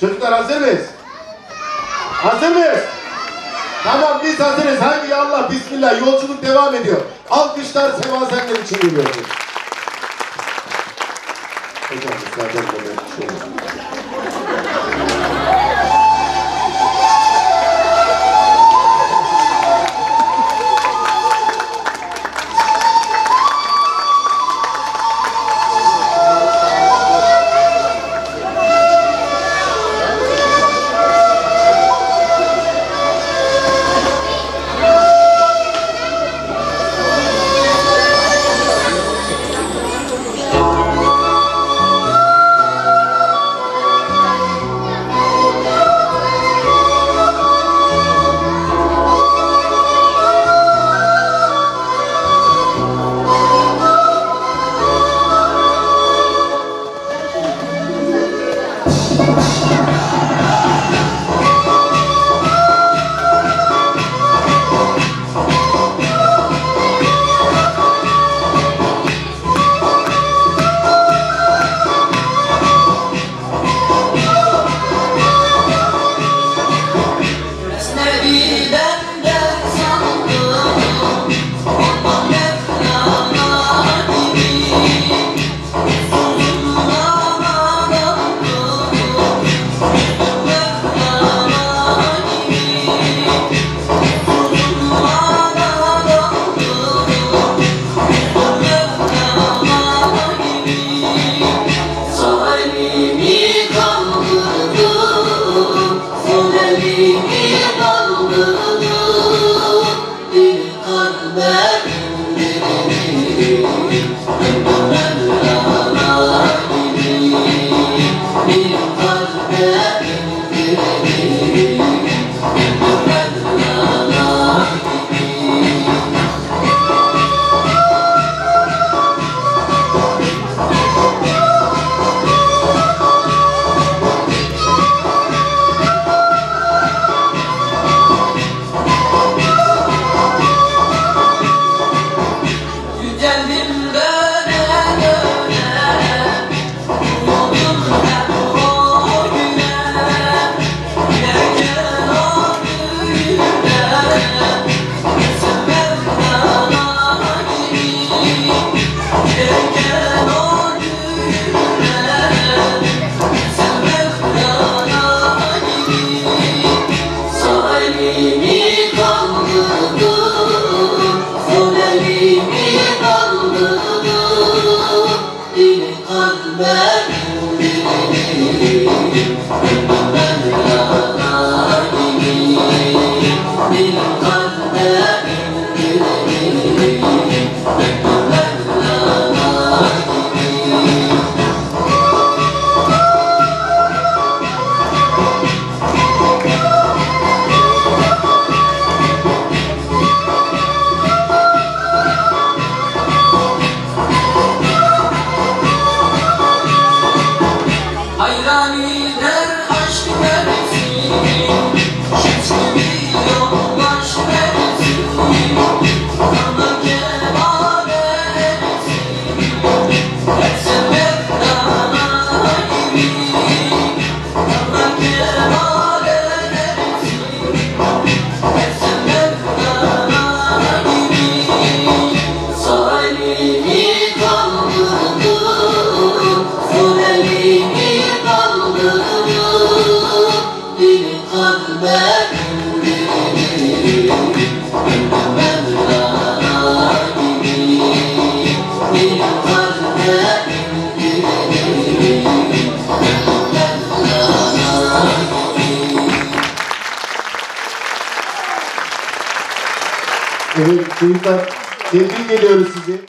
Çocuklar hazır mıyız? Hazır mıyız? Tamam biz hazırız. Haydi ya Allah bismillah yolculuk devam ediyor. Alkışlar Sema Senler için geliyor. Hocam zaten böyle bir şey olsun. Sevgiye dalgınım Dil kalbe ما Evet çocuklar tebrik ediyoruz sizi.